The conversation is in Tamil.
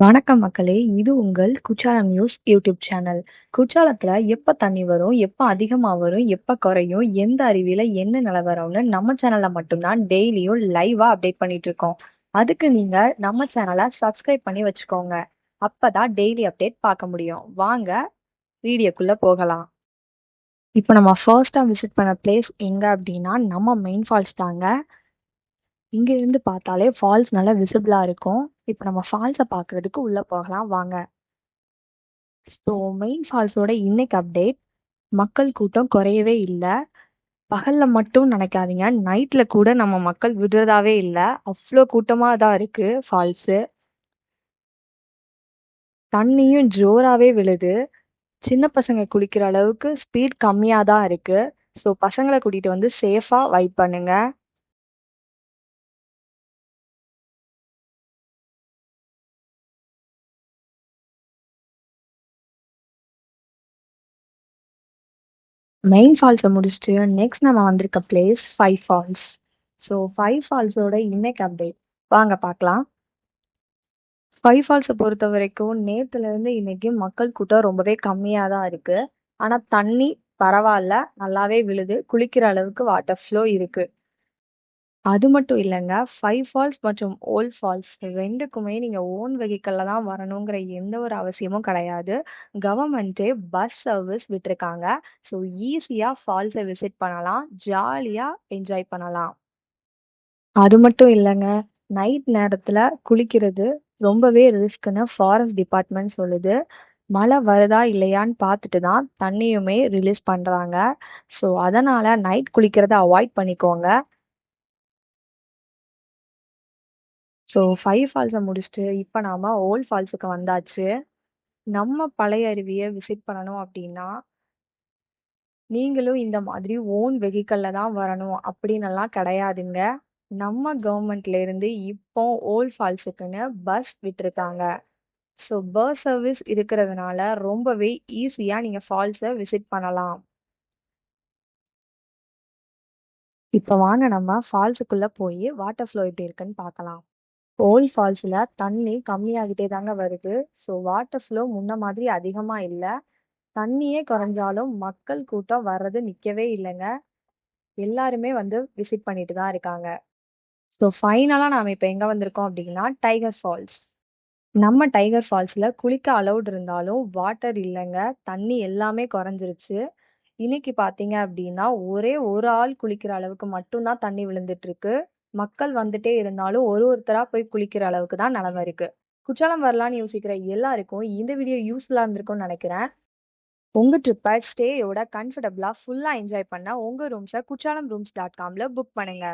வணக்கம் மக்களே! இது உங்கள் குற்றாலம் நியூஸ் யூடியூப் சேனல். குற்றாலத்துல எப்ப தண்ணி வரும்? எப்ப அதிகமா வரும்? எப்ப குறையும்? எந்த அருவியில என்ன நிலவரம்னு நம்ம சேனல்ல மட்டும்தான் டெய்லியும் லைவா அப்டேட் பண்ணிட்டு இருக்கோம். அதுக்கு நீங்க நம்ம சேனலை சப்ஸ்கிரைப் பண்ணி வச்சுக்கோங்க. அப்பதான் டெய்லி அப்டேட் பார்க்க முடியும். வாங்க வீடியோக்குள்ள போகலாம். இப்ப நம்ம ஃபர்ஸ்ட்டா விசிட் பண்ண பிளேஸ் எங்க அப்படின்னா நம்ம மெயின் ஃபால்ஸ் தாங்க. இங்க இருந்து பார்த்தாலே ஃபால்ஸ் நல்லா விசிபிளா இருக்கும். இப்போ நம்ம ஃபால்ஸை பார்க்கறதுக்கு உள்ள போகலாம் வாங்க. ஸோ மெயின் ஃபால்ஸோட இன்னைக்கு அப்டேட். மக்கள் கூட்டம் குறையவே இல்லை பகல்ல மட்டும் நினைக்காதீங்க. நைட்ல கூட நம்ம மக்கள் விடுறதாவே இல்லை அவ்வளோ கூட்டமாக தான் இருக்கு ஃபால்ஸு. தண்ணியும் ஜோராகவே விழுது. சின்ன பசங்க குளிக்கிற அளவுக்கு ஸ்பீட் கம்மியாக தான் இருக்கு. ஸோ பசங்களை கூட்டிகிட்டு வந்து சேஃபாக வைப் பண்ணுங்கள் மெயின் ஃபால்ஸை முடிச்சுட்டு நெக்ஸ்ட் நம்ம வந்திருக்க place five falls. So five ஃபால்ஸோட இன்னைக்கு அப்டேட். வாங்க பார்க்கலாம். ஃபைவ் ஃபால்ஸ பொறுத்த வரைக்கும் இருந்து இன்னைக்கு மக்கள் கூட்டம் ரொம்பவே கம்மியா தான் இருக்கு. ஆனா தண்ணி பரவாயில்ல நல்லாவே விழுது. குளிக்கிற அளவுக்கு வாட்டர் ஃப்ளோ இருக்கு. அது மட்டும் இல்லங்க. ஃபைவ் ஃபால்ஸ் மற்றும் ஓல்ட் ஃபால்ஸ் 2க்குமே நீங்க ஓன் வெஹிக்கிள்ல தான் வரணுங்கிற எந்த ஒரு அவசியமும் கிடையாது. கவர்மெண்ட்டே பஸ் சர்வீஸ் விட்டுருக்காங்க. ஸோ ஈஸியா ஃபால்ஸ விசிட் பண்ணலாம். ஜாலியா என்ஜாய் பண்ணலாம். அது மட்டும் இல்லங்க. நைட் நேரத்துல குளிக்கிறது ரொம்பவே ரிஸ்க்குன்னு ஃபாரஸ்ட் டிபார்ட்மெண்ட் சொல்லுது. மழை வருதா இல்லையான்னு பார்த்துட்டு தான் தண்ணியுமே ரிலீஸ் பண்றாங்க. ஸோ அதனால நைட் குளிக்கிறத அவாய்ட் பண்ணிக்கோங்க. ஸோ ஃபைவ் ஃபால்ஸை முடிச்சுட்டு இப்போ நாம ஓல்ட் ஃபால்ஸுக்கு வந்தாச்சு. நம்ம பழைய அருவியை விசிட் பண்ணணும் அப்படின்னா நீங்களும் இந்த மாதிரி ஓன் வெஹிக்கல்ல தான் வரணும் அப்டின்னெல்லாம் கிடையாதுங்க. நம்ம கவர்மெண்ட்ல இருந்து இப்போ ஓல்ட் ஃபால்ஸுக்குன்னு பஸ் விட்டுருக்காங்க. ஸோ பஸ் சர்வீஸ் இருக்கிறதுனால ரொம்பவே ஈஸியாக நீங்கள் ஃபால்ஸை விசிட் பண்ணலாம். இப்போ வாங்க நம்ம ஃபால்ஸுக்குள்ளே போய் வாட்டர் ஃப்ளோ எப்படி இருக்குன்னு பார்க்கலாம். ஓல்ட் ஃபால்ஸில் தண்ணி கம்மியாகிட்டே தாங்க வருது. ஸோ வாட்டர் ஃப்ளோ முன்ன மாதிரி அதிகமாக இல்லை தண்ணியே குறைஞ்சாலும் மக்கள் கூட்டம் வர்றது நிற்கவே இல்லைங்க எல்லாருமே வந்து விசிட் பண்ணிட்டு தான் இருக்காங்க. ஸோ ஃபைனலாக நாம் இப்போ எங்கே வந்திருக்கோம் அப்படின்னா டைகர் ஃபால்ஸ். நம்ம டைகர் ஃபால்ஸில் குளிக்க அலௌட் இருந்தாலும் வாட்டர் இல்லைங்க தண்ணி எல்லாமே குறைஞ்சிருச்சு. இன்னைக்கு பார்த்தீங்க அப்படின்னா ஒரே ஒரு ஆள் குளிக்கிற அளவுக்கு மட்டும்தான் தண்ணி விழுந்துட்டு இருக்கு. மக்கள் வந்துட்டே இருந்தாலும் ஒரு ஒருத்தரா போய் குளிக்கிற அளவுக்கு தான் நிலைமை இருக்கு. குற்றாலம் வரலான்னு யோசிக்கிற எல்லாருக்கும் இந்த வீடியோ யூஸ்ஃபுல்லா இருந்திருக்கும்னு நினைக்கிறேன். உங்க ட்ரிப்ப ஸ்டேயோட கம்ஃபர்டபுளா ஃபுல்லா என்ஜாய் பண்ண உங்க ரூம்ஸ குற்றாலம் ரூம்ஸ் டாட் காம்ல புக் பண்ணுங்க.